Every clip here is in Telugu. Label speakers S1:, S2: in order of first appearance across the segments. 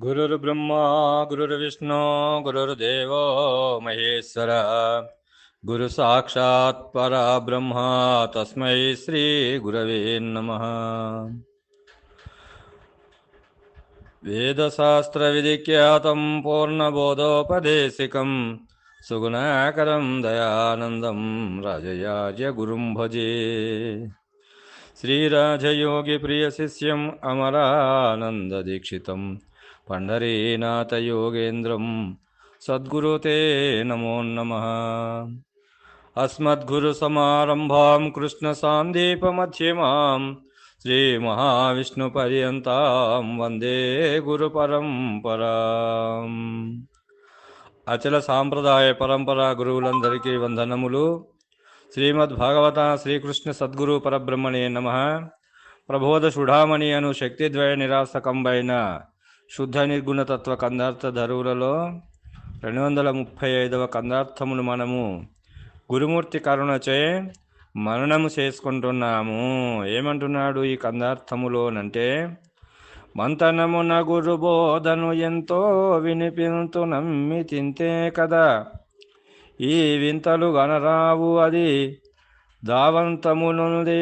S1: गुरुर्ब्रह्मा, गुरुर्विष्णु, गुरुर्देवो, महेश्वर। गुरु साक्षात् परब्रह्म, तस्मै श्रीगुरवे नमः। वेदशास्त्रविधिख्यातं पूर्णबोधोपदेशिकं सुगुणाकरं दयानन्दं राजयार्यगुरुं भजे। श्रीराजयोगिप्रियशिष्यम् अमरानन्ददीक्षितं पण्डरीनाथयोगेन्द्रं सद्गुरु ते नमो नमः अस्मद्गुरुसमारम्भां कृष्णसान्दीपमध्यमां श्रीमहाविष्णुपर्यन्तां వందే గురుపరంపరాం అచల సాంప్రదాయ పరంపర గురువులందరికీ వందనములు శ్రీమద్ భాగవత శ్రీకృష్ణ సద్గురు పరబ్రహ్మణే నమ ప్రబోధ సుఢామణి అను శక్తిద్వయ నిరాసకంబైన శుద్ధ నిర్గుణతత్వ కందార్థ ధరువులలో రెండు వందల ముప్పై ఐదవ కందార్థమును మనము గురుమూర్తి కరుణచే మననము చేసుకుంటున్నాము. ఏమంటున్నాడు ఈ కందార్థములోనంటే మంతనమున గురు బోధను ఎంతో వినిపింతు నమ్మి తింతే కదా. ఈ వింతలు గనరావు అది దావంతమునుదేటివాణి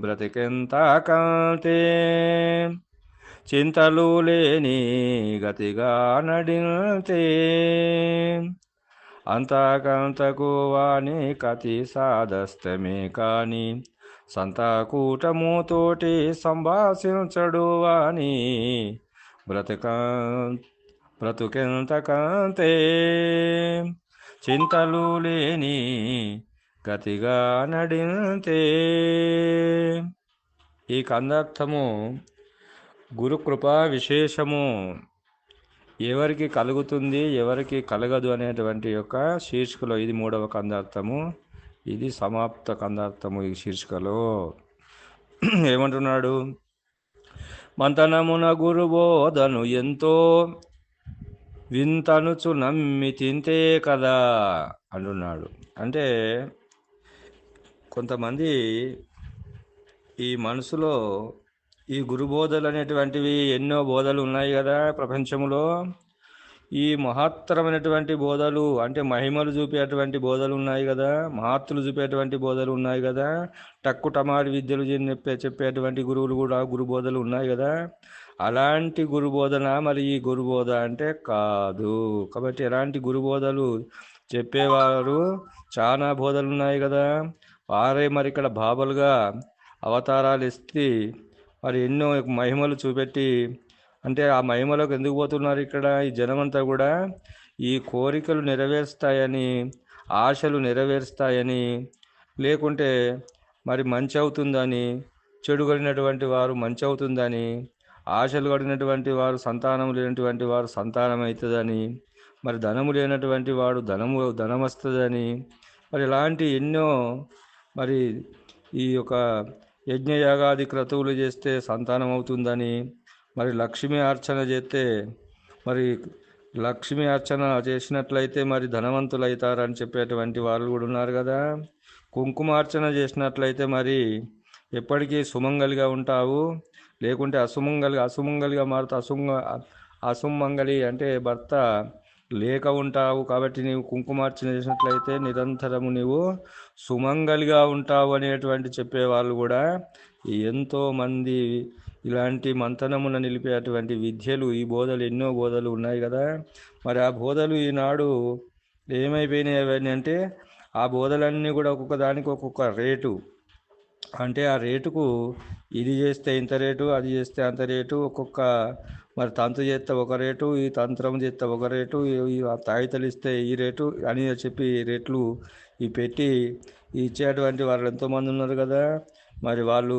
S1: బ్రతికెంత కాంతే? చింతలు లేని గతిగా నడితే అంతకంతకు వాణి కతి సాధస్తమే కాని సంతాకూటముతోటి సంభాషించడు వాణి బ్రతక బ్రతుకెంతకంతే. చింతలు లేని గతిగా నడితే ఈ కందార్థము గురుకృప విశేషము. ఎవరికి కలుగుతుంది ఎవరికి కలగదు అనేటువంటి యొక్క శీర్షికలో ఇది మూడవ కందార్థము ఇది సమాప్త కందార్థము ఈ శీర్షికలో. ఏమంటున్నాడు? మంతనమున గురుబోధను ఎంతో వింతనుచు నమ్మి తింతే కదా అంటున్నాడు. అంటే కొంతమంది ఈ మనసులో ఈ గురు బోధలు అనేటువంటివి ఎన్నో బోధలు ఉన్నాయి కదా ప్రపంచంలో ఈ మహత్తరమైనటువంటి బోధలు అంటే మహిమలు చూపేటువంటి బోధలు ఉన్నాయి కదా మహత్తులు చూపేటువంటి బోధలు ఉన్నాయి కదా టక్కు టమారి విద్యలు చెప్పే చెప్పేటువంటి గురువులు కూడా గురు బోధలు ఉన్నాయి కదా. అలాంటి గురు బోధన మరి ఈ గురు బోధ అంటే కాదు. కాబట్టి ఎలాంటి గురు బోధలు చెప్పేవారు చాలా బోధలు ఉన్నాయి కదా. వారే మరి ఇక్కడ బాబలుగా అవతారాలు ఇస్తే మరి ఎన్నో మహిమలు చూపెట్టి అంటే ఆ మహిమలోకి ఎందుకు పోతున్నారు ఇక్కడ ఈ జనమంతా కూడా? ఈ కోరికలు నెరవేరుస్తాయని ఆశలు నెరవేరుస్తాయని లేకుంటే మరి మంచి అవుతుందని చెడు కలిగినటువంటి వారు మంచి అవుతుందని ఆశలు కలిగినటువంటి వారు సంతానం లేనటువంటి వారు సంతానం అవుతుందని మరి ధనము లేనటువంటి వాడు ధనము ధనం వస్తుందని మరి ఇలాంటి ఎన్నో మరి ఈ యొక్క యజ్ఞయాగాది క్రతువులు చేస్తే సంతానం అవుతుందని మరి లక్ష్మీ అర్చన చేస్తే మరి లక్ష్మీ అర్చన చేసినట్లయితే మరి ధనవంతులు అవుతారని చెప్పేటువంటి వాళ్ళు కూడా ఉన్నారు కదా. కుంకుమార్చన చేసినట్లయితే మరి ఎప్పటికీ సుమంగలిగా ఉంటావు. లేకుంటే అసుమంగలిగా అసుమంగలిగా మారుతా అసుంగ అసుమంగలి అంటే భర్త లేక ఉంటావు కాబట్టి నీవు కుంకుమార్చన చేసినట్లయితే నిరంతరము నీవు సుమంగలిగా ఉంటావు అనేటువంటి చెప్పేవాళ్ళు కూడా ఎంతోమంది ఇలాంటి మంతనమున నిలిపేటువంటి విద్యలు ఈ బోధలు ఎన్నో బోధలు ఉన్నాయి కదా. మరి ఆ బోధలు ఈనాడు ఏమైపోయినాయి అంటే ఆ బోధలన్నీ కూడా ఒక్కొక్క దానికి ఒక్కొక్క రేటు. అంటే ఆ రేటుకు ఇది చేస్తే ఇంత రేటు అది చేస్తే అంత రేటు ఒక్కొక్క మరి తంతు చేస్తే ఒక రేటు ఈ తంత్రం చేస్తే ఒక రేటు ఈ తాయితలు ఇస్తే ఈ రేటు అని చెప్పి రేట్లు ఈ పెట్టి ఇచ్చేటువంటి వాళ్ళు ఎంతోమంది ఉన్నారు కదా. మరి వాళ్ళు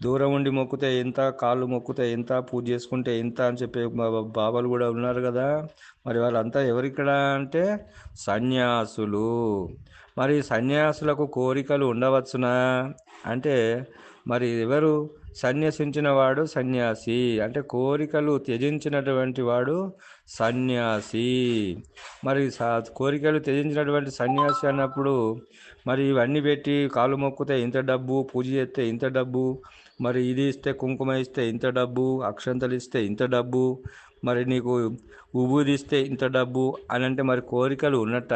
S1: దూరం ఉండి మొక్కితే ఎంత కాళ్ళు మొక్కితే ఎంత పూజ చేసుకుంటే ఎంత అని చెప్పే బాబాలు కూడా ఉన్నారు కదా. మరి వాళ్ళంతా ఎవరిక్కడ అంటే సన్యాసులు. మరి సన్యాసులకు కోరికలు ఉండవచ్చునా? అంటే మరి ఎవరు? సన్యసించిన వాడు సన్యాసి. అంటే కోరికలు త్యజించినటువంటి వాడు సన్యాసి. మరి స- కోరికలు త్యజించినటువంటి సన్యాసి అన్నప్పుడు మరి ఇవన్నీ పెట్టి కాలు మొక్కితే ఇంత డబ్బు పూజ చేస్తే ఇంత డబ్బు మరి ఇది ఇస్తే కుంకుమ ఇస్తే ఇంత డబ్బు అక్షంతలు ఇస్తే ఇంత డబ్బు మరి నీకు ఉబూది ఇస్తే ఇంత డబ్బు అని అంటే మరి కోరికలు ఉన్నట్ట?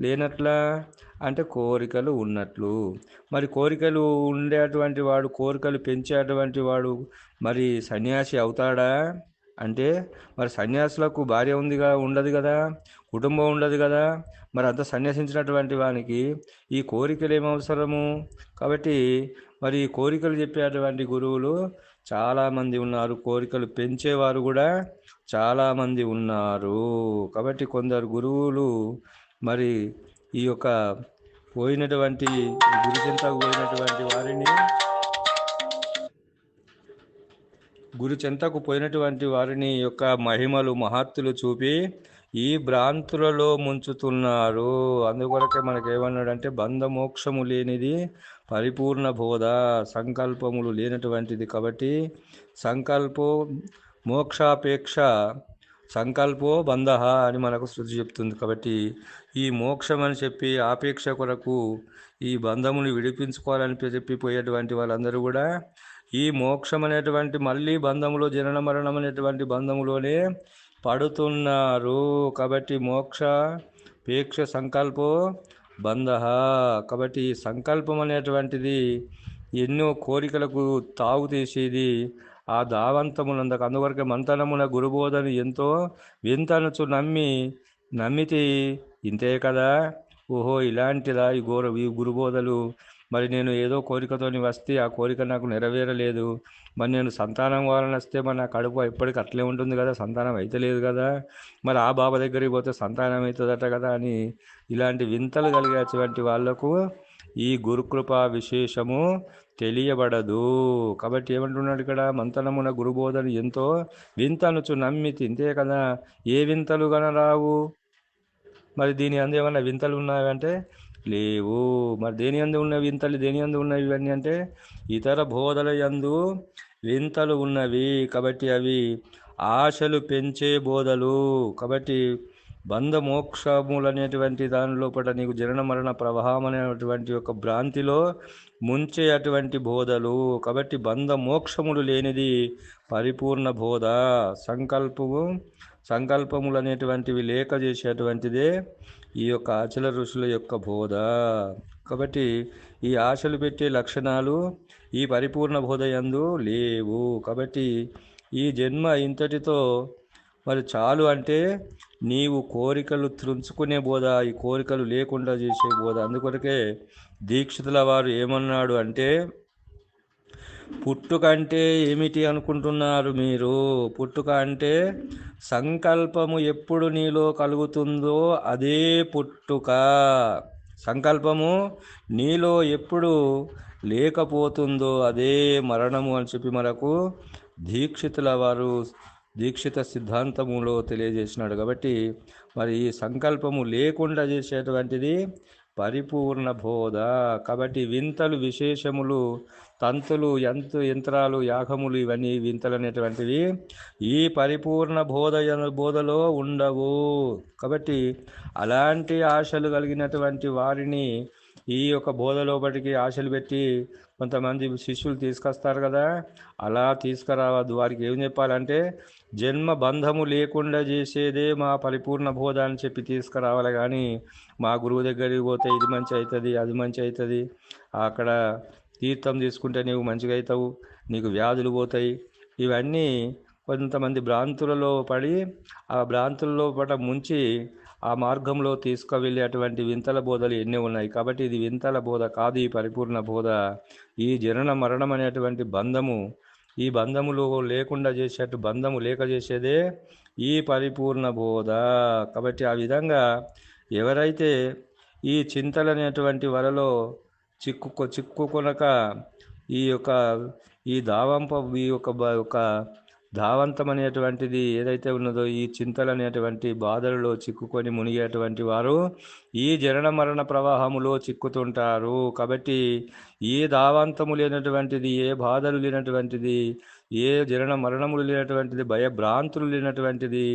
S1: లేనట్లా? అంటే కోరికలు ఉన్నట్లు. మరి కోరికలు ఉండేటువంటి వాడు కోరికలు పెంచేటువంటి వాడు మరి సన్యాసి అవుతాడా? అంటే మరి సన్యాసులకు భార్య ఉందిగా ఉండదు కదా? కుటుంబం ఉండదు కదా? మరి అంత సన్యాసించినటువంటి వానికి ఈ కోరికలు ఏమవసరము అవసరము? కాబట్టి మరి కోరికలు చెప్పేటువంటి గురువులు చాలామంది ఉన్నారు. కోరికలు పెంచేవారు కూడా చాలామంది ఉన్నారు. కాబట్టి కొందరు గురువులు మరి ఈ యొక్క పోయినటువంటి గురిచెంతకు పోయినటువంటి వారిని గురు చెంతకు పోయినటువంటి వారిని యొక్క మహిమలు మహత్తులు చూపి ఈ భ్రాంతులలో ముంచుతున్నారు. అందుకొరకే మనకేమన్నాడంటే బంధమోక్షము లేనిది పరిపూర్ణ బోధ సంకల్పములు లేనటువంటిది కాబట్టి సంకల్పం మోక్షాపేక్ష సంకల్పో బంధ అని మనకు శృతి చెప్తుంది. కాబట్టి ఈ మోక్షం అని చెప్పి ఆపేక్ష కొరకు ఈ బంధముని విడిపించుకోవాలని చెప్పిపోయేటువంటి వాళ్ళందరూ కూడా ఈ మోక్షం అనేటువంటి మళ్ళీ బంధములో జనన మరణం అనేటువంటి బంధములోనే పడుతున్నారు. కాబట్టి మోక్ష పేక్ష సంకల్పో బంధ. కాబట్టి ఈ సంకల్పం అనేటువంటిది ఎన్నో కోరికలకు తావు తీసేది ఆ దావంతమునందకు అందువరకే మంతనమున గురుబోధను ఎంతో వింతనుచు నమ్మి నమ్మితే ఇంతే కదా? ఓహో ఇలాంటిదా ఈ గోర ఈ గురుబోధలు? మరి నేను ఏదో కోరికతోని వస్తే ఆ కోరిక నాకు నెరవేరలేదు. మరి నేను సంతానం కావాలని వస్తే మరి నా కడుపు ఎప్పటికీ అట్లే ఉంటుంది కదా? సంతానం అయితే లేదు కదా? మరి ఆ బాబా దగ్గరికి పోతే సంతానం అవుతుందట కదా అని ఇలాంటి వింతలు కలిగేటువంటి వాళ్ళకు ఈ గురుకృప విశేషము తెలియబడదు. కాబట్టి ఏమంటున్నాడు ఇక్కడ? మంతనమున గురుబోధను ఎంతో వింతనుచు నమ్మి ఇంతే కదా ఏ వింతలు రావు మరి దీని అందు ఏమన్నా వింతలు ఉన్నాయంటే లేవు. మరి దేని అందు ఉన్న వింతలు దేని అందు ఉన్నవి ఇవన్నీ అంటే? ఇతర బోధల యందు వింతలు ఉన్నవి. కాబట్టి అవి ఆశలు పెంచే బోధలు. కాబట్టి బంధ మోక్షములు అనేటువంటి దాని లోపల నీకు జనన మరణ ప్రవాహం అనేటువంటి ఒక భ్రాంతిలో ముంచే అటువంటి బోధలు. కాబట్టి బంధ మోక్షములు లేనిది పరిపూర్ణ బోధ. సంకల్పము సంకల్పములు అనేటువంటివి లేక చేసేటువంటిదే ఈ యొక్క ఆచల ఋషుల యొక్క బోధ. కాబట్టి ఈ ఆశలు పెట్టే లక్షణాలు ఈ పరిపూర్ణ బోధ యందు లేవు. కాబట్టి ఈ జన్మ ఇంతటితో మరి చాలు అంటే నీవు కోరికలు త్రుంచుకునే బోధ ఈ కోరికలు లేకుండా చేసే బోధ. అందుకొరకే దీక్షితుల వారు ఏమన్నాడు అంటే పుట్టుక అంటే ఏమిటి అనుకుంటున్నారు మీరు? పుట్టుక అంటే సంకల్పము ఎప్పుడు నీలో కలుగుతుందో అదే పుట్టుక. సంకల్పము నీలో ఎప్పుడు లేకపోతుందో అదే మరణము అని చెప్పి మనకు దీక్షితుల వారు దీక్షిత సిద్ధాంతములో తెలియజేసినాడు కాబట్టి మరి ఈ సంకల్పము లేకుండా చేసేటువంటిది పరిపూర్ణ బోధ. కాబట్టి వింతలు విశేషములు తంతులు యంతు యంత్రాలు యాగములు ఇవన్నీ వింతలు అనేటువంటివి ఈ పరిపూర్ణ బోధ బోధలో ఉండవు. కాబట్టి అలాంటి ఆశలు కలిగినటువంటి వారిని ఈ యొక్క బోధలోపటికి ఆశలు పెట్టి కొంతమంది శిష్యులు తీసుకొస్తారు కదా అలా తీసుకురావద్దు. వారికి ఏం చెప్పాలంటే జన్మ బంధము లేకుండా చేసేదే మా పరిపూర్ణ బోధ అని చెప్పి తీసుకురావాలి కానీ మా గురువు దగ్గరికి పోతే ఇది మంచి అవుతుంది అది మంచి అవుతుంది. అక్కడ తీర్థం తీసుకుంటే నీవు మంచిగా అవుతావు నీకు వ్యాధులు పోతాయి. ఇవన్నీ కొంతమంది భ్రాంతులలో పడి ఆ భ్రాంతులలో పట ముంచి ఆ మార్గంలో తీసుకువెళ్ళే అటువంటి వింతల బోధలు ఎన్ని ఉన్నాయి? కాబట్టి ఇది వింతల బోధ కాదు ఈ పరిపూర్ణ బోధ. ఈ జనన మరణం అనేటువంటి బంధము ఈ బంధములు లేకుండా చేసేట్టు బంధము లేక చేసేదే ఈ పరిపూర్ణ బోధ. కాబట్టి ఆ విధంగా ఎవరైతే ఈ చింతలు అనేటువంటి వలలో చిక్కుకో చిక్కుకొనక ఈ యొక్క ఈ దావంప ఈ యొక్క ధావంతం అనేటువంటిది ఏదైతే ఉన్నదో ఈ చింతలు అనేటువంటి బాధలలో చిక్కుకొని మునిగేటువంటి వారు ఈ జనన మరణ ప్రవాహములో చిక్కుతుంటారు. కాబట్టి ఏ ధావంతము లేనటువంటిది ఏ బాధలు లేనటువంటిది ఏ జనన మరణములు లేనటువంటిది భయభ్రాంతులు లేనటువంటిది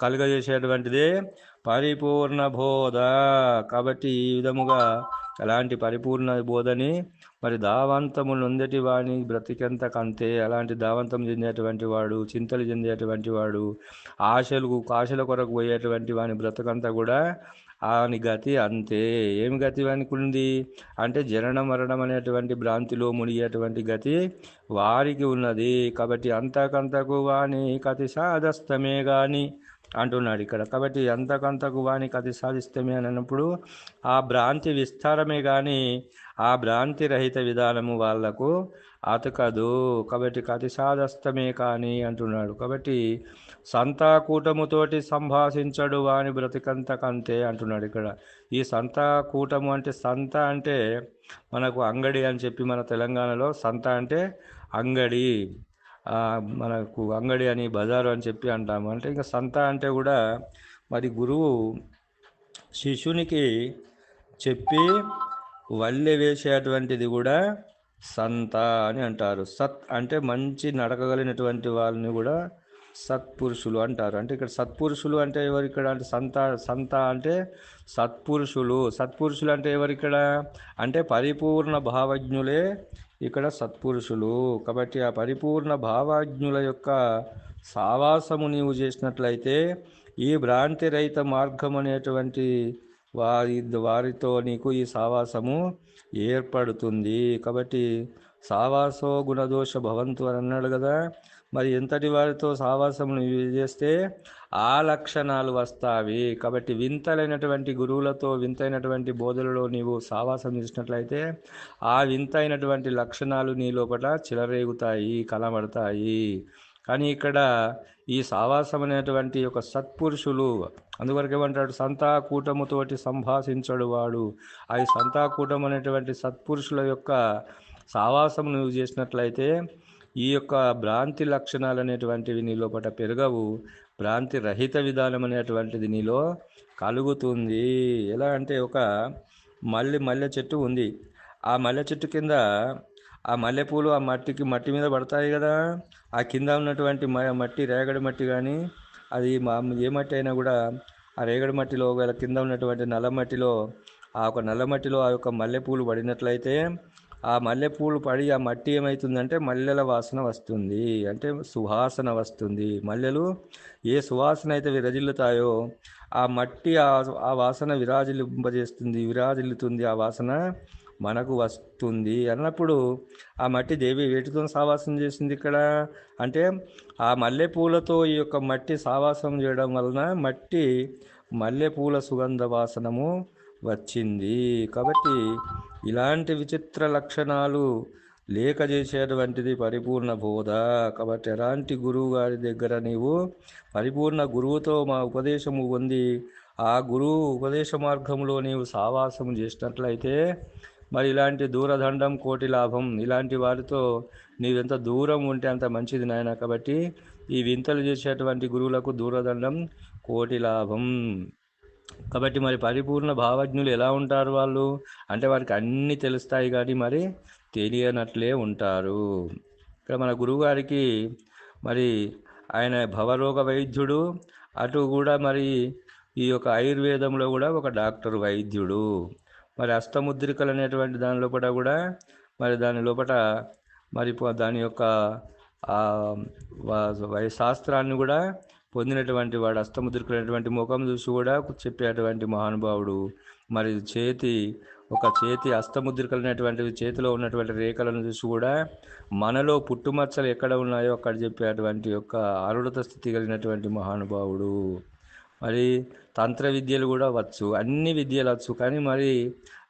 S1: కలుగజేసేటువంటిదే పరిపూర్ణ బోధ. కాబట్టి ఈ విధముగా అలాంటి పరిపూర్ణ బోధని మరి దావంతములు నొందటి వాని బ్రతికెంత కంతే? అలాంటి దావంతం చెందేటువంటి వాడు చింతలు చెందేటువంటి వాడు ఆశలు ఆశల కొరకు పోయేటువంటి వాని బ్రతకంతా కూడా ఆని గతి అంతే. ఏమి గతి వానికి ఉంది అంటే జనన మరణం అనేటువంటి భ్రాంతిలో మునిగేటువంటి గతి వారికి ఉన్నది. కాబట్టి అంతకంతకు వాని కతి సాధస్తమే కానీ అంటున్నాడు ఇక్కడ. కాబట్టి అంతకంతకు వానికి అది సాధిస్తమే అని అన్నప్పుడు ఆ భ్రాంతి విస్తారమే కానీ ఆ భ్రాంతి రహిత విధానము వాళ్ళకు అతకదు. కాబట్టి కతి సాధస్తమే కానీ అంటున్నాడు. కాబట్టి సంతాకూటముతోటి సంభాషించడు వాని బ్రతికంతకంతే అంటున్నాడు ఇక్కడ. ఈ సంతాకూటము అంటే సంత అంటే మనకు అంగడి అని చెప్పి మన తెలంగాణలో సంత అంటే అంగడి. మనకు అంగడి అని బజారు అని చెప్పి అంటాము. అంటే ఇంకా సంత అంటే కూడా మరి గురువు శిష్యునికి చెప్పి వల్లె వేసేటువంటిది కూడా సంత అని అంటారు. సత్ అంటే మంచి నడకగలిగినటువంటి వాళ్ళని కూడా సత్పురుషులు అంటారు. అంటే ఇక్కడ సత్పురుషులు అంటే ఎవరు ఇక్కడ? అంటే సంత సంత అంటే సత్పురుషులు. సత్పురుషులు అంటే ఎవరు ఇక్కడ? అంటే పరిపూర్ణ భావజ్ఞులే ఇక్కడ సత్పురుషులు. కాబట్టి ఆ పరిపూర్ణ భావాజ్ఞుల యొక్క సావాసము నీవు చేసినట్లయితే ఈ భ్రాంతి రహిత మార్గం అనేటువంటి వారి వారితో నీకు ఈ సావాసము ఏర్పడుతుంది. కాబట్టి సావాసో గుణదోష భవంతు అని అన్నాడు కదా. మరి ఎంతటి వారితో సావాసం చేస్తే ఆ లక్షణాలు వస్తావి. కాబట్టి వింతలైనటువంటి గురువులతో వింతైనటువంటి బోధలలో నీవు సావాసం చేసినట్లయితే ఆ వింతైనటువంటి లక్షణాలు నీ లోపల చిలరేగుతాయి కలబడతాయి కానీ ఇక్కడ ఈ సావాసం అనేటువంటి ఒక సత్పురుషులు అందువరకు ఏమంటాడు సంతాకూటముతోటి సంభాషించడు వాడు. ఆ సంతాకూటం అనేటువంటి సత్పురుషుల యొక్క సావాసం నువ్వు చేసినట్లయితే ఈ యొక్క భ్రాంతి లక్షణాలు అనేటువంటివి నీ లోపల పెరగవు. భ్రాంతి రహిత విధానం అనేటువంటిది నీలో కలుగుతుంది. ఎలా అంటే ఒక మల్లె మల్లె చెట్టు ఉంది. ఆ మల్లె చెట్టు కింద ఆ మల్లెపూలు ఆ మట్టికి మట్టి మీద పడతాయి కదా. ఆ కింద ఉన్నటువంటి మ- మట్టి రేగడి మట్టి కానీ అది మా ఏ మట్టి అయినా కూడా ఆ రేగడి మట్టిలో ఒకవేళ కింద ఉన్నటువంటి నల్ల మట్టిలో ఆ ఒక నల్ల మట్టిలో ఆ యొక్క మల్లెపూలు పడినట్లయితే ఆ మల్లెపూలు పడి ఆ మట్టి ఏమవుతుందంటే మల్లెల వాసన వస్తుంది. అంటే సువాసన వస్తుంది. మల్లెలు ఏ సువాసన అయితే విరజిల్లుతాయో ఆ మట్టి ఆ వాసన విరాజిల్లింపజేస్తుంది విరాజిల్లుతుంది. ఆ వాసన మనకు వస్తుంది అన్నప్పుడు ఆ మట్టి దేవి వేటితో సావాసం చేసింది ఇక్కడ? అంటే ఆ మల్లెపూలతో ఈ యొక్క మట్టి సావాసం చేయడం వలన మట్టి మల్లెపూల సుగంధ వాసనము వచ్చింది. కాబట్టి ఇలాంటి విచిత్ర లక్షణాలు లేక చేసేటువంటిది పరిపూర్ణ బోధ. కాబట్టి ఎలాంటి గురువు గారి దగ్గర నీవు పరిపూర్ణ గురువుతో మా ఉపదేశము పొంది ఆ గురువు ఉపదేశ మార్గంలో నీవు సావాసం చేసినట్లయితే మరి ఇలాంటి దూరదండం కోటి లాభం ఇలాంటి వారితో నీవెంత దూరం ఉంటే అంత మంచిది నాయన. కాబట్టి ఈ వింతలు చేసేటువంటి గురువులకు దూరదండం కోటి లాభం. కాబట్టి మరి పరిపూర్ణ భావజ్ఞులు ఎలా ఉంటారు వాళ్ళు? అంటే వారికి అన్నీ తెలుస్తాయి కానీ మరి తెలియనట్లే ఉంటారు. ఇక్కడ మన గురువుగారికి మరి ఆయన భవరోగ వైద్యుడు అటు కూడా మరి ఈ యొక్క ఆయుర్వేదంలో కూడా ఒక డాక్టర్ వైద్యుడు. మరి అష్టముద్రికలు అనేటువంటి దాని లోపల కూడా మరి దాని లోపల మరి దాని యొక్క శాస్త్రాన్ని కూడా పొందినటువంటి వాడు అస్తముద్రికులైనటువంటి ముఖం చూసి కూడా చెప్పేటువంటి మహానుభావుడు. మరి చేతి ఒక చేతి అష్టముద్రికలైనటువంటివి చేతిలో ఉన్నటువంటి రేఖలను చూసి కూడా మనలో పుట్టుమచ్చలు ఎక్కడ ఉన్నాయో అక్కడ చెప్పేటువంటి యొక్క ఆరుడత స్థితి కలిగినటువంటి మహానుభావుడు. మరి తంత్ర విద్యలు కూడా వచ్చు అన్ని విద్యలు వచ్చు. కానీ మరి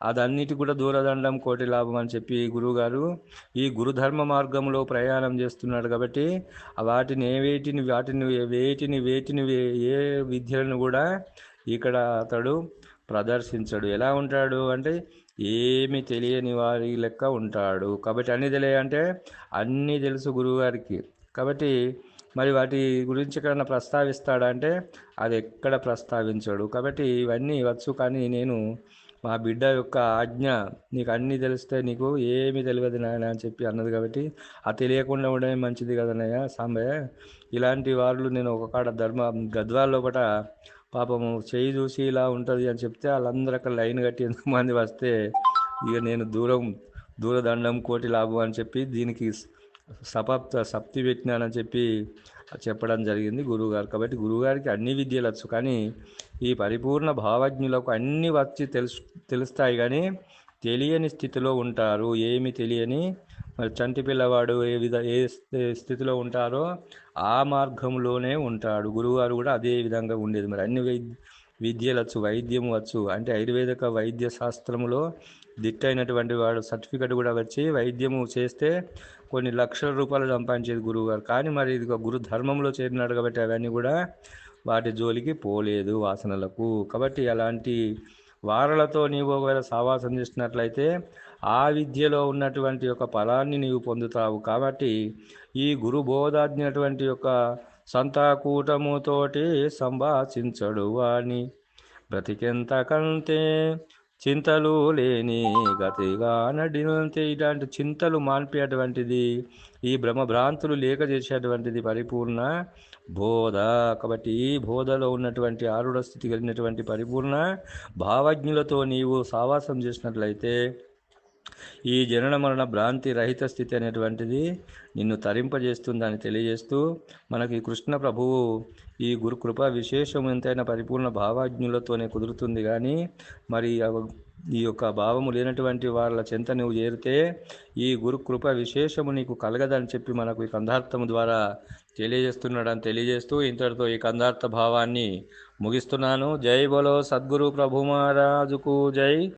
S1: అదన్నిటి కూడా దూరదండం కోటి లాభం అని చెప్పి గురువుగారు ఈ గురుధర్మ మార్గంలో ప్రయాణం చేస్తున్నాడు కాబట్టి వాటిని ఏ వేటిని వాటిని వేటిని వేటిని వే- ఏ విద్యలను కూడా ఇక్కడ అతడు ప్రదర్శించడు. ఎలా ఉంటాడు అంటే ఏమి తెలియని వారి లెక్క ఉంటాడు. కాబట్టి అన్ని తెలియ అంటే అన్నీ తెలుసు గురువుగారికి కాబట్టి మరి వాటి గురించి ఎక్కడన్నా ప్రస్తావిస్తాడంటే అది ఎక్కడ ప్రస్తావించాడు. కాబట్టి ఇవన్నీ వచ్చు కానీ నేను మా బిడ్డ యొక్క ఆజ్ఞ నీకు అన్నీ తెలిస్తే నీకు ఏమీ తెలియదు నాయన అని చెప్పి అన్నది కాబట్టి ఆ తెలియకుండా ఉండడమే మంచిది కదనయ్య సాంబయ్య. ఇలాంటి వాళ్ళు నేను ఒక కాడ ధర్మ గద్వాల్లో ఒకట పాపము చేయి చూసి ఇలా ఉంటుంది అని చెప్తే వాళ్ళందరూ అక్కడ లైన్ కట్టి ఎంతమంది వస్తే ఇక నేను దూరం దూరదండం కోటి లాభం అని చెప్పి దీనికి సపప్త సప్తి పెట్టినానని చెప్పి చెప్పడం జరిగింది గురువుగారు. కాబట్టి గురువుగారికి అన్ని విద్యలు వచ్చు. కానీ ఈ పరిపూర్ణ భావజ్ఞులకు అన్ని వచ్చి తెలుసు తెలుస్తాయి. కానీ తెలియని స్థితిలో ఉంటారు. ఏమి తెలియని మరి చంటి పిల్లవాడు ఏ విధ ఏ స్థితిలో ఉంటారో ఆ మార్గంలోనే ఉంటాడు. గురువుగారు కూడా అదే విధంగా ఉండేది. మరి అన్ని విద్యలు వచ్చు వైద్యం వచ్చు అంటే ఆయుర్వేదిక వైద్య శాస్త్రంలో దిట్టైనటువంటి వాడు సర్టిఫికెట్ కూడా వచ్చి వైద్యము చేస్తే కొన్ని లక్షల రూపాయలు సంపాదించేది గురువు గారు కానీ మరి ఇది గురు ధర్మంలో చేరినాడు కాబట్టి అవన్నీ కూడా వాటి జోలికి పోలేదు వాసనలకు. కాబట్టి అలాంటి వారలతో నీవు ఒకవేళ సావాసం చేసినట్లయితే ఆ విద్యలో ఉన్నటువంటి యొక్క ఫలాన్ని నీవు పొందుతావు. కాబట్టి ఈ గురు బోధాజ్ఞటువంటి యొక్క సంతాకూటముతోటి సంభాషించడు వాణి. బ్రతికెంత కంతే చింతలు లేని గతిగా నడినంతే ఇలాంటి చింతలు మాన్పేటువంటిది ఈ భ్రమభ్రాంతులు లేక చేసేటువంటిది పరిపూర్ణ బోధ. కాబట్టి ఈ బోధలో ఉన్నటువంటి ఆరుడ స్థితి కలిగినటువంటి పరిపూర్ణ భావజ్ఞులతో నీవు సావాసం చేసినట్లయితే ఈ జనన మరణ భ్రాంతి రహిత స్థితి అనేటువంటిది నిన్ను తరింపజేస్తుందని తెలియజేస్తూ మనకి కృష్ణ ప్రభువు ఈ గురుకృప విశేషము ఎంతైనా పరిపూర్ణ భావాజ్ఞులతోనే కుదురుతుంది కానీ మరి ఈ యొక్క భావము లేనటువంటి వాళ్ళ చెంత నువ్వు చేరితే ఈ గురుకృప విశేషము నీకు కలగదని చెప్పి మనకు ఈ కందార్థము ద్వారా తెలియజేస్తున్నాడని తెలియజేస్తూ ఇంతటితో ఈ కందార్థ భావాన్ని ముగిస్తున్నాను. జై బలో సద్గురు ప్రభు మహారాజుకు జై.